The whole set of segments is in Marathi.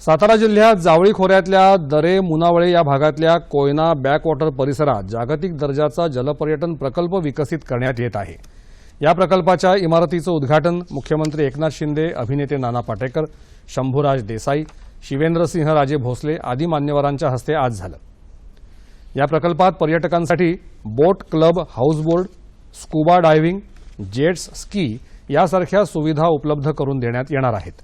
सातारा जिल्ह्यात जावळी खोऱ्यातल्या दरे मुनावळे या भागातल्या कोयना बॅकवॉटर परिसरात जागतिक दर्जाचा जलपर्यटन प्रकल्प विकसित करण्यात येत आहे. या प्रकल्पाच्या इमारतीचं उद्घाटन मुख्यमंत्री एकनाथ शिंदे अभिनेते नाना पाटेकर शंभूराज देसाई शिवेंद्रसिंह राजे भोसले आदी मान्यवरांच्या हस्ते आज झालं. या प्रकल्पात पर्यटकांसाठी boat club houseboat scuba diving jets ski यासारख्या सुविधा उपलब्ध करून देण्यात येणार आहेत.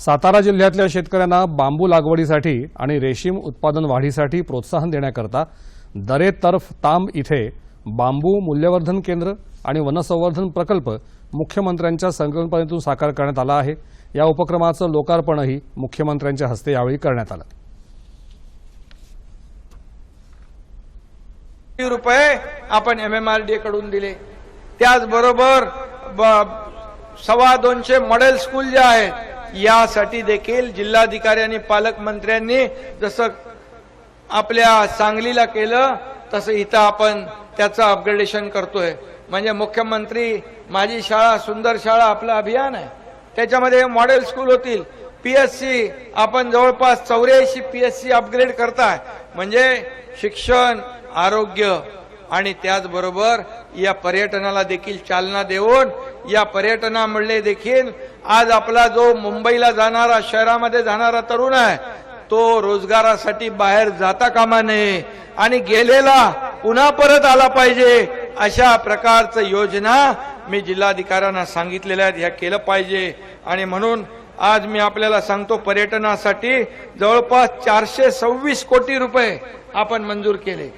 सातारा जिल्ह्यातल्या शेतकऱ्यांना बांबू लागवडीसाठी आणि रेशीम उत्पादन वाढीसाठी प्रोत्साहन देण्याकरता दरे तर्फ तांब इथे बांबू मूल्यवर्धन केंद्र आणि वनसंवर्धन प्रकल्प मुख्यमंत्र्यांच्या संकल्पनेतून साकार करण्यात आला आहे. या उपक्रमाचं लोकार्पणही मुख्यमंत्र्यांच्या हस्ते यावेळी करण्यात आलं. रुपये आपण एम एम आर डी कडून दिले. त्याचबरोबर ब- सव्वा दोनशे मॉडेल स्कूल जे आहेत यासाठी देखील जिल्हाधिकारी आणि पालकमंत्र्यांनी जसं आपल्या सांगलीला केलं तसं इथं आपण त्याचं अपग्रेडेशन करतोय. म्हणजे मुख्यमंत्री माझी शाळा सुंदर शाळा आपलं अभियान आहे. त्याच्यामध्ये मॉडेल स्कूल होतील. पीएससी आपण जवळपास चौऱ्याऐंशी पीएससी अपग्रेड करताय. म्हणजे शिक्षण आरोग्य आणि त्याचबरोबर या पर्यटनाला देखील चालना देऊन या पर्यटनामुळे देखील आज आपला जो मुंबईला जाणारा शहरामध्ये जाणारा तरुण आहे तो रोजगारासाठी बाहेर जाता कामा नये आणि गेलेला पुन्हा परत आला पाहिजे अशा प्रकारचं योजना मी जिल्हाधिकाऱ्यांना सांगितलेल्या आहेत. ह्या केलं पाहिजे. आणि म्हणून आज मी आपल्याला सांगतो पर्यटनासाठी जवळपास चारशे सव्वीस कोटी रुपये आपण मंजूर केले.